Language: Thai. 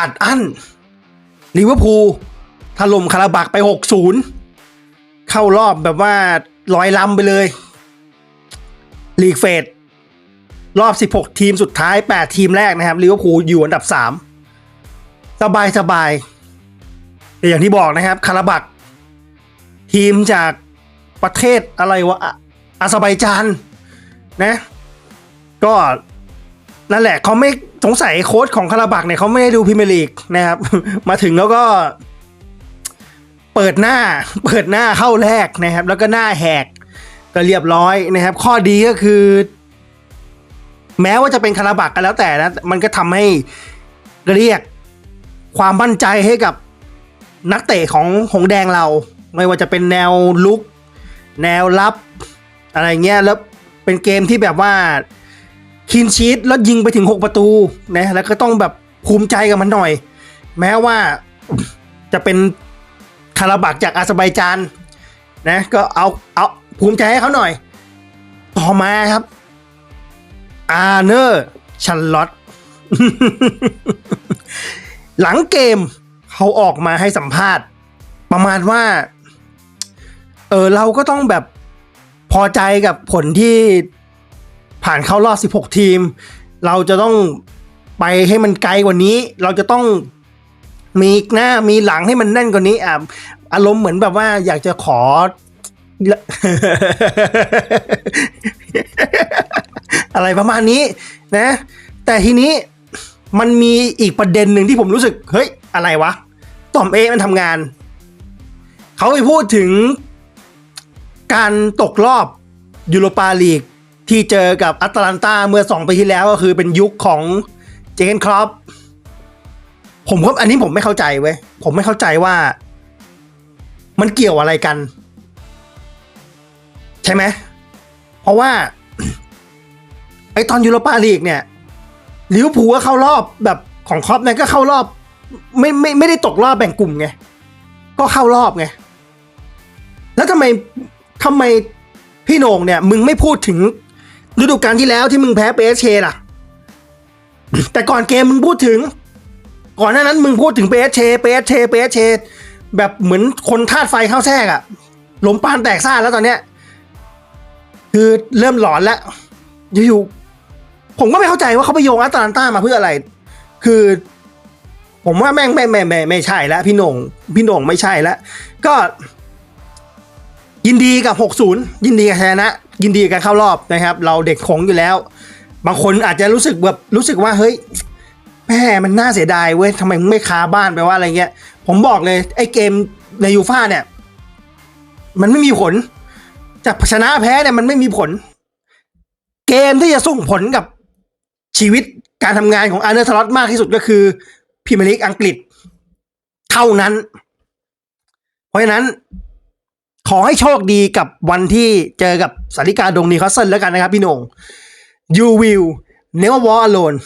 อัดอั้นลิเวอร์พูลถล่มคาราบักไป 6-0 เข้ารอบแบบว่าลอยลำไปเลยลีกเฟสรอบ 16 ทีมสุดท้าย 8 ทีมแรกนะครับลิเวอร์พูลอยู่อันดับ 3 สบายสบายแต่อย่างที่บอกนะครับคาราบัก ทีมจากประเทศอะไรวะอะอาซาไบจานนะ ก็นั่นแหละเขาไม่ สงสัยโค้ชของคาราบักเนี่ยเขาไม่ได้ดูพรีเมียร์ลีกนะครับ มาถึงแล้วก็ เปิดหน้า เปิดหน้าเข้าแรกนะครับ แล้วก็หน้าแหกก็เรียบร้อยนะครับ ข้อดีก็คือ แม้ว่าจะเป็นคาราบักกันแล้วแต่นะ มันก็ทำให้เรียกความมั่นใจให้กับนักเตะของหงแดงเรา ไม่ว่าจะเป็นแนวลุก แนวรับ อะไรเงี้ยแล้วเป็นเกมที่แบบว่า คินชีตแล้วยิงไปถึง 6 ประตูนะแล้วก็ต้องแบบภูมิใจกับมันหน่อย แม้ว่าจะเป็นคาราบักจากอาซาไบจานนะก็เอาเอาภูมิใจให้เขาหน่อย ต่อมาครับ อาร์เนอร์ชันลอตหลังเกมเขาออกมาให้สัมภาษณ์ ประมาณว่า เออเราก็ต้องแบบพอใจกับผลที่ ผ่านเข้ารอบ 16 ทีม เราจะต้องไปให้มันไกลกว่านี้ เราจะต้องมีหน้ามีหลังให้มันแน่นกว่านี้อะอารมณ์เหมือนแบบว่าอยากจะขอ อะไรประมาณนี้นะ แต่ทีนี้มันมีอีกประเด็นหนึ่งที่ผมรู้สึก เฮ้ย อะไรวะ ต่อมเอมันทำงาน เขาไปพูดถึงการตกรอบยูโรปาลีก ที่เจอกับแอัตแลนตาเมื่อสองปีที่แล้วก็คือเป็นยุคของเจนครอปผมก็อันนี้ผมไม่เข้าใจเว้ย ผมไม่เข้าใจว่า มันเกี่ยวอะไรกัน ใช่ไหม เพราะว่า ไอตอนยูโรปาลีกเนี่ยลิเวอร์พูลก็เข้ารอบแบบของครอปเนี่ยก็เข้ารอบ ไม่ไม่ไม่ได้ตกรอบแบ่งกลุ่มไง ก็เข้ารอบไง แล้วทำไมทำไมพี่โหน่งเนี่ย มึงไม่พูดถึง ฤดูกาลที่แล้วที่มึงแพ้เปเชล่ะ แต่ก่อนเกมมึงพูดถึง ก่อนหน้านั้นมึงพูดถึงเปเชเปเชเปเชแบบเหมือนคนธาตุไฟเข้าแทรกอะหลมปานแตกซ่าแล้วตอนเนี้ย คือเริ่มหลอนแล้วอยู่ๆผมก็ไม่เข้าใจว่าเขาไปโยงอัตแลนต้ามาเพื่ออะไร คือผมว่าแม่งไม่ไม่ไม่ไม่ใช่แล้วพี่หนงพี่หนงไม่ใช่แล้วก็ ยินดีกับ 60 ยินดีกับชนะ ยินดีกับการเข้ารอบนะครับ เราเด็กของอยู่แล้ว บางคนอาจจะรู้สึกแบบรู้สึกว่าเฮ้ยแม่มันน่าเสียดายเว้ยทำไมมึงไม่คาบ้านไปว่าอะไรเงี้ย ผมบอกเลยไอ้เกมในยูฟ่าเนี่ย มันไม่มีผลจากชนะแพ้เนี่ยมันไม่มีผล เกมที่จะส่งผลกับชีวิตการทำงานของอาร์เนอร์ทลอตมากที่สุดก็คือพรีเมลีกอังกฤษ เท่านั้น เพราะฉะนั้น ขอให้โชคดีกับวันที่เจอกับสาริกาดงนีคอสเซิลแล้วกันนะครับพี่นง you will never walk alone